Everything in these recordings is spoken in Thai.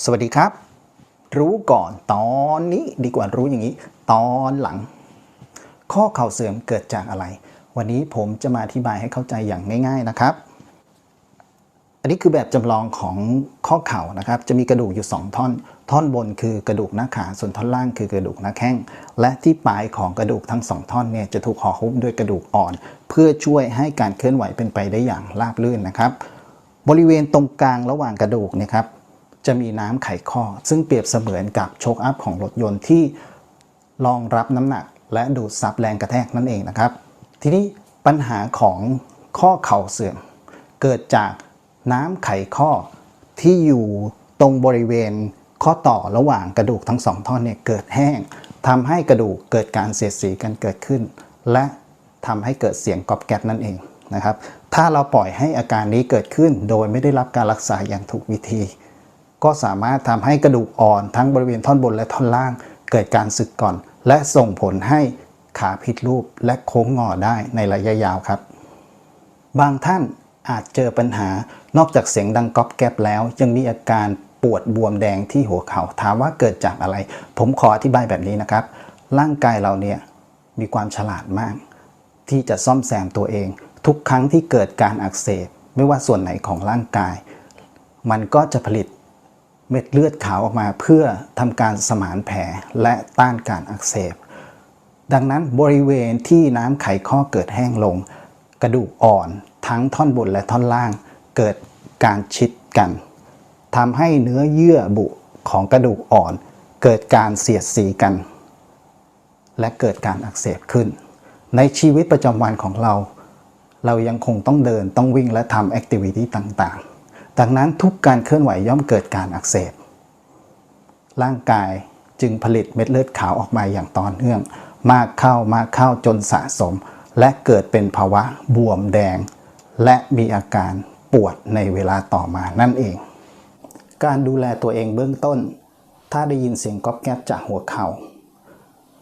สวัสดีครับ รู้ก่อนตอนนี้ดีกว่ารู้อย่างนี้ ตอนหลัง ข้อเข่าเสื่อมเกิดจากอะไร วันนี้ผมจะมาอธิบายให้เข้าใจอย่างง่าย ๆนะครับ อันนี้คือแบบจำลองของข้อเข่านะครับ จะมีกระดูกอยู่ 2 ท่อน ท่อนบนคือกระดูกหน้าขาส่วนท่อนล่างคือกระดูกหน้าแข้งและที่ปลายของกระดูกทั้งสองท่อนเนี่ยจะถูกห่อหุ้มด้วยกระดูกอ่อน เพื่อช่วยให้การเคลื่อนไหวเป็นไปได้อย่างราบรื่นนะครับ บริเวณตรงกลางระหว่างกระดูกเนะครับ จะมีน้ำไขข้อ ซึ่งเปรียบเสมือนกับโชคอัพของรถยนต์ที่รองรับน้ำหนัก และดูดซับแรงกระแทกนั่นเองนะครับ ทีนี้ปัญหาของข้อเข่าเสื่อมเกิดจากน้ำไขข้อที่อยู่ตรงบริเวณข้อต่อระหว่างกระดูกทั้งสองท่อนเนี่ยเกิดแห้งทำให้กระดูกเกิดการเสียดสีกันเกิดขึ้น และทำให้เกิดเสียงกรอบแกรบนั่นเองนะครับ ถ้าเราปล่อยให้อาการนี้เกิดขึ้นโดยไม่ได้รับการรักษาอย่างถูกวิธี ก็สามารถทำให้กระดูกอ่อนทั้งบริเวณท่อนบนและท่อนล่าง เกิดการสึกก่อน และส่งผลให้ขาผิดรูปและโค้งงอได้ในระยะยาวครับ บางท่านอาจเจอปัญหานอกจากเสียงดังก๊อบแก๊บแล้วยังมีอาการปวดบวมแดงที่หัวเขา่าถามว่าเกิดจากอะไร ผมขออธิบายแบบนี้นะครับ ร่างกายเราเนี่ยมีความฉลาดมาก ที่จะซ่อมแซมตัวเอง ทุกครั้งที่เกิดการอักเสบ ไม่ว่าส่วนไหนของร่างกาย มันก็จะผลิต เม็ดเลือดขาวออกมาเพื่อทำการสมานแผลและต้านการอักเสบ ดังนั้นบริเวณที่น้ำไขข้อเกิดแห้งลง กระดูกอ่อนทั้งท่อนบนและท่อนล่าง เกิดการชิดกันทำให้เนื้อเยื่อบุของกระดูกอ่อน เกิดการเสียดสีกัน และเกิดการอักเสบขึ้น ในชีวิตประจำวันของเรา เรายังคงต้องเดินต้องวิ่งและทำแอคทิวิตี้ต่างๆ ดังนั้นทุกการเคลื่อนไหวย่อมเกิดการอักเสบ ร่างกายจึงผลิตเม็ดเลือดขาวออกมาอย่างต่อเนื่อง มากเข้ามากเข้าจนสะสม และเกิดเป็นภาวะบวมแดง และมีอาการปวดในเวลาต่อมานั่นเอง การดูแลตัวเองเบื้องต้น ถ้าได้ยินเสียงก๊อบแก๊บจากหัวเขา่า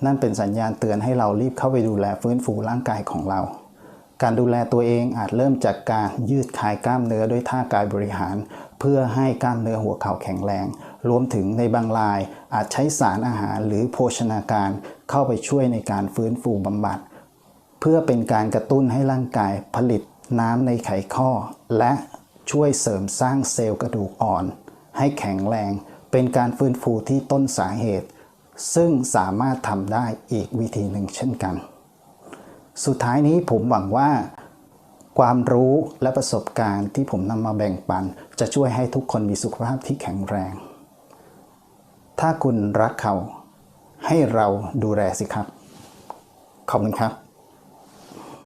นั่นเป็นสัญญาณเตือนให้เรารีบเข้าไปดูแลฟื้นฟูร่างกายของเรา การดูแลตัวเองอาจเริ่มจากการยืดคลายกล้ามเนื้อด้วยท่ากายบริหาร เพื่อให้กล้ามเนื้อหัวเข่าแข็งแรง รวมถึงในบางราย อาจใช้สารอาหารหรือโภชนาการเข้าไปช่วยในการฟื้นฟูบำบัด เพื่อเป็นการกระตุ้นให้ร่างกายผลิตน้ำในไขข้อ และช่วยเสริมสร้างเซลล์กระดูกอ่อน ให้แข็งแรง เป็นการฟื้นฟูที่ต้นสาเหตุ ซึ่งสามารถทำได้อีกวิธีหนึ่งเช่นกัน สุดท้ายนี้ผมหวังว่า ความรู้และประสบการณ์ที่ผมนำมาแบ่งปัน จะช่วยให้ทุกคนมีสุขภาพที่แข็งแรง ถ้าคุณรักเขา ให้เราดูแลสิครับ ขอบคุณครับ